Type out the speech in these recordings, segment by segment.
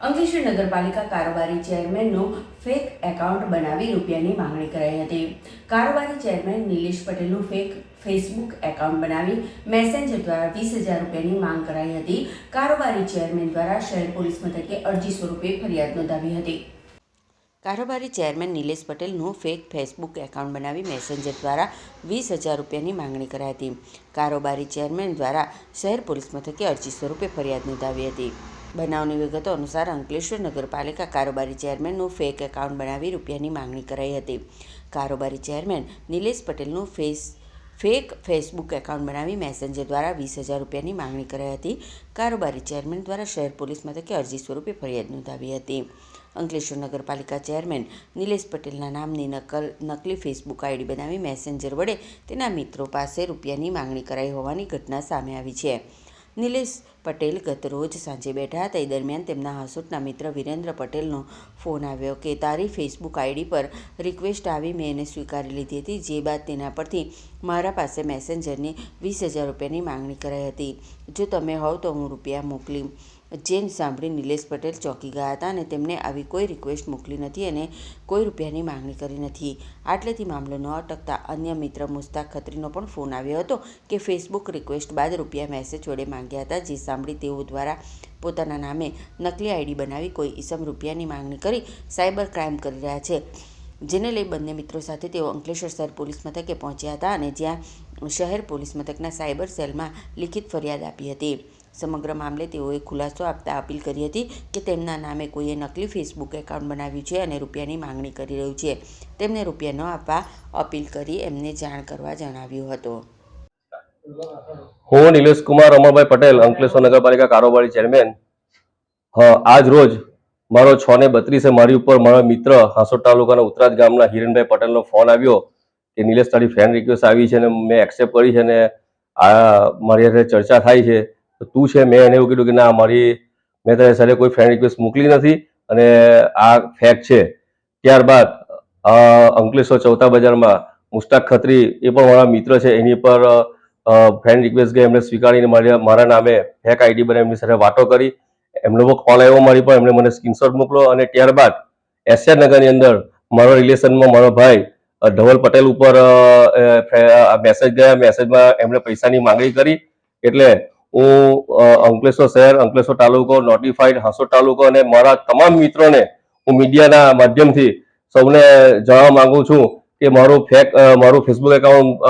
અંકલેશ્વર નગરપાલિકા કારોબારી ચેરમેનનું fake account બનાવી રૂપિયાની માંગણી કરાઈ હતી. કારોબારી ચેરમેન નિલેશ પટેલનું ફેક ફેસબુક એકાઉન્ટ બનાવી મેસેન્જર દ્વારા વીસ હજાર રૂપિયાની માંગ કરાઈ હતી. કારોબારી ચેરમેન દ્વારા શહેર પોલીસ મથકે અરજી સ્વરૂપે ફરિયાદ નોંધાવી હતી. કારોબારી ચેરમેન નિલેશ પટેલનું ફેક ફેસબુક એકાઉન્ટ બનાવી મેસેન્જર દ્વારા વીસ હજાર રૂપિયાની માંગણી કરાઈ હતી. કારોબારી ચેરમેન દ્વારા શહેર પોલીસ મથકે અરજી સ્વરૂપે ફરિયાદ નોંધાવી હતી. બનાવની વિગતો અનુસાર અંકલેશ્વર નગરપાલિકા કારોબારી ચેરમેનનું ફેક એકાઉન્ટ બનાવી રૂપિયાની માંગણી કરાઈ હતી. કારોબારી ચેરમેન નિલેશ પટેલનું ફેસ, ફેક ફેસબુક એકાઉન્ટ બનાવી મેસેન્જર દ્વારા વીસ હજાર રૂપિયાની માંગણી કરાઈ હતી. કારોબારી ચેરમેન દ્વારા શહેર પોલીસ મથકે અરજી સ્વરૂપે ફરિયાદ નોંધાવી હતી. અંકલેશ્વર નગરપાલિકા ચેરમેન નિલેશ પટેલના નામની નકલ, નકલી ફેસબુક આઈડી બનાવી મેસેન્જર વડે તેના મિત્રો પાસે રૂપિયાની માંગણી કરાઈ હોવાની ઘટના સામે આવી છે. નિલેશ પટેલ ગત રોજ સાંજે બેઠા હતા. એ દરમિયાન તેમના હાસુટના મિત્ર વિરેન્દ્ર પટેલનો ફોન આવ્યો કે, તારી ફેસબુક આઈડી પર રિક્વેસ્ટ આવી, મેં એને સ્વીકારી લીધી હતી. જે બાદ તેના પરથી મારા પાસે મેસેન્જરની વીસ હજાર રૂપિયાની માંગણી કરાઈ હતી. જો તમે હોવ તો હું રૂપિયા મોકલી જેન સાંભળી નિલેશ પટેલ ચોંકી ગયા હતા અને તેમને આવી કોઈ રિક્વેસ્ટ મોકલી નથી અને કોઈ રૂપિયાની માંગણી કરી નથી. આટલેથી મામલો ન અટકતા અન્ય મિત્ર મુસ્તાક ખત્રીનો પણ ફોન આવ્યો હતો કે ફેસબુક રિક્વેસ્ટ બાદ રૂપિયા મેસેજ વડે માંગ્યા હતા, જે સાંભળી તેઓ દ્વારા પોતાના નામે નકલી આઈડી બનાવી કોઈ ઈસમ રૂપિયાની માંગણી કરી સાયબર ક્રાઇમ કરી રહ્યા છે. જેને લઈ બંને મિત્રો સાથે તેઓ અંકલેશ્વર શહેર પોલીસ મથકે પહોંચ્યા હતા અને જ્યાં શહેર પોલીસ મથકના સાયબર સેલમાં લિખિત ફરિયાદ આપી હતી. સમગ્ર મામલે તેઓએ ખુલાસો આપતા અપીલ કરી હતી કે તેમના નામે કોઈએ નકલી ફેસબુક એકાઉન્ટ બનાવ્યું છે અને રૂપિયાની માંગણી કરી રહ્યું છે. તેમને રૂપિયા ન આપવા અપીલ કરી એમને જાણ કરવા જણાવ્યું હતું. હું નિલેશ કુમાર અમરભાઈ પટેલ, અંકલેશ્વર નગરપાલિકા કારોબારી ચેરમેન. આજ રોજ મારો છ ને બત્રીસે મારી ઉપર મારા મિત્ર હાંસોદ તાલુકાના ઉત્તરાજ ગામના હિરણભાઈ પટેલનો ફોન આવ્યો કે નિલેશ તારી ફ્રેન્ડ રિક્વેસ્ટ આવી છે અને મેં એક્સેપ્ટ કરી છે અને આ મારી સાથે ચર્ચા થાય છે. તો તું છે, મેં એને એવું કીધું કે ના, મારી, મેં તારી સાથે કોઈ ફ્રેન્ડ રિક્વેસ્ટ મોકલી નથી અને આ ફેક્ટ છે. ત્યારબાદ અંકલેશ્વર ચૌથા બજારમાં મુસ્તાક ખત્રી એ પણ મારા મિત્ર છે, એની પર ફ્રેન્ડ રિક્વેસ્ટ ગઈ, એમને સ્વીકારીને મારા મારા નામે ફેક આઈડી બને એમની સાથે વાતો કરી. એમનો પણ કોલ આવ્યો મારી પર, એમણે મને સ્ક્રીનશોટ મોકલો અને ત્યારબાદ એસઆર નગરની અંદર મારો રિલેશનમાં મારો ભાઈ ધવલ પટેલ ઉપર મેસેજ ગયા મેસેજમાં એમણે પૈસાની માંગણી કરી. એટલે હું અંકલેશ્વર શહેર, અંકલેશ્વર તાલુકો નોટિફાઈડ હાંસોદ તાલુકો અને મારા તમામ મિત્રોને હું મીડિયાના માધ્યમથી સૌને જણાવવા માંગુ છું કે મારું ફેક મારું ફેસબુક એકાઉન્ટ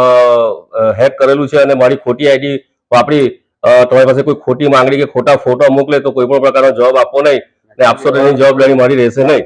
હેક કરેલું છે અને મારી ખોટી આઈડી વાપરી તમારી પાસે કોઈ ખોટી માંગણી કે ખોટા ફોટો મોકલે તો કોઈ પણ પ્રકારનો જવાબ આપવો નહીં. અને આપશો તેની જવાબદારી મારી રહેશે નહીં.